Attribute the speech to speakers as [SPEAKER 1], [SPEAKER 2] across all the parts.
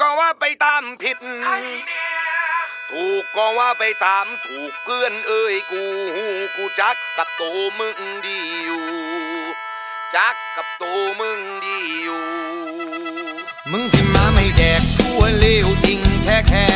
[SPEAKER 1] ก็ว่าไปตามผิด ถูกก็ว่าไปตามถูกเพื่อนเอ้ยกู กูจักกับโตวมึงดีอยู่ จักกับโตวมึงดีอยู่
[SPEAKER 2] มึงสิมาไม่แดกชั่วเลวจริงแท้แค่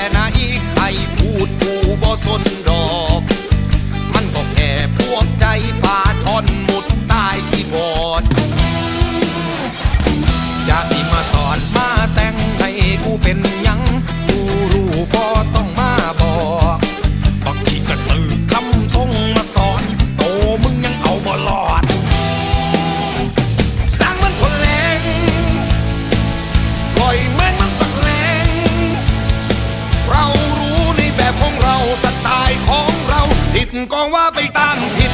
[SPEAKER 2] ก็ว่าไปตามผิด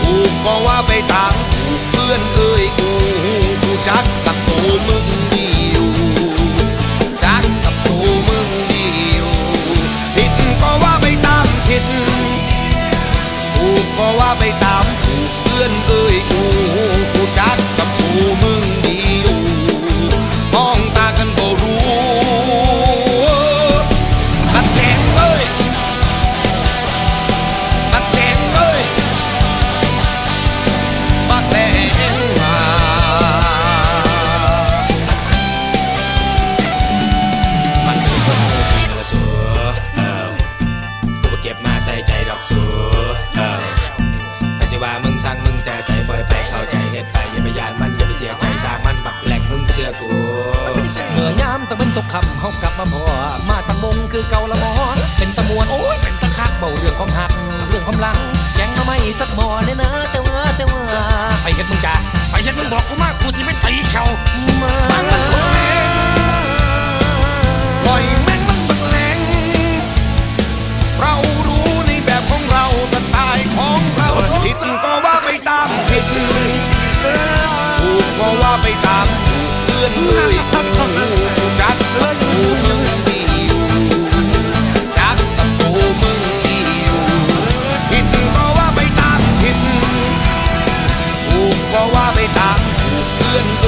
[SPEAKER 2] ถูกก็ว่าไปตามถูกเพื่อนเอ้ยกูกูจักกับตูมึงดีอยู่จักกับตูมึงดีอยู่ผิดก็ว่าไปตามผิดถูกก็ว่าไปตาม
[SPEAKER 3] ใจดอกสัวเออไม่ใช่ว่ามึงสั่งมึงแต่ใส่ปล่อยไปเข้าใจเฮ็ดไปอย่าไปยานมันอย่าไปเสียใจสร้างมันบักแหลกมึงเชื่อกู
[SPEAKER 2] เมื่อยามตะเป็นตกคำเขากลับมาพอมาตั้งมงคือเกาละมอนเป็นตะมวนโอ้ยเป็นตะคักเบาเรื่องความหักเรื่องความหลังแกงมาไม่สักหมอเนี่ยนะแต่ว่าแต่ว่าไปเห็นมึงจ้า
[SPEAKER 3] ไปเฮ็ดมึงบอกกูมากกูสิไม่ตีเข่า
[SPEAKER 2] ว่าไปตามถูกเพื่อนเลยกูกูจักกับกูมึงดีอยู่จักกับกูมึงดีอยู่ผิดก็ว่าไปตามผิดถูกก็ว่าไปตามถูกเพื่อนเอ้ย